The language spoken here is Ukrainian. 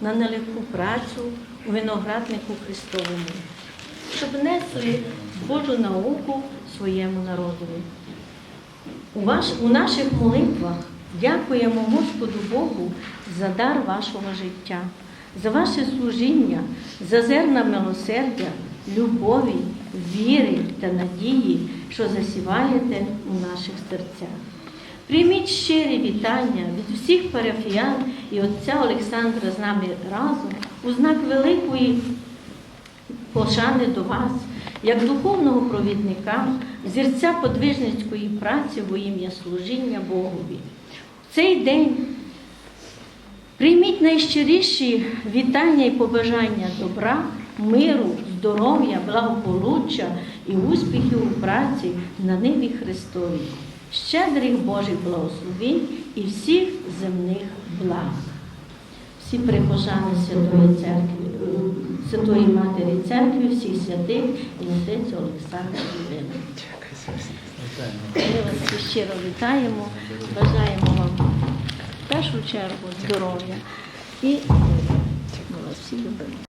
на нелегку працю у винограднику Христовому, щоб несли Божу науку своєму народові. У, ваш, у наших молитвах дякуємо Господу Богу за дар вашого життя, за ваше служіння, за зерна милосердя, любові, віри та надії, що засіваєте у наших серцях. Прийміть щирі вітання від всіх парафіян і отця Олександра з нами разом у знак великої пошани до вас, як духовного провідника, зірця подвижницької праці во ім'я служіння Богові. В цей день прийміть найщиріші вітання і побажання добра, миру, здоров'я, благополуччя і успіхів у праці на ниві Христовій, щедрих Божих благословень і всіх земних благ всі прихожани Святої Церкви, Святої Матері Церкви, всіх святих і отець Олександра Євина. Ми вас щиро вітаємо, бажаємо вам в першу чергу здоров'я і. Ми вас всі любимо.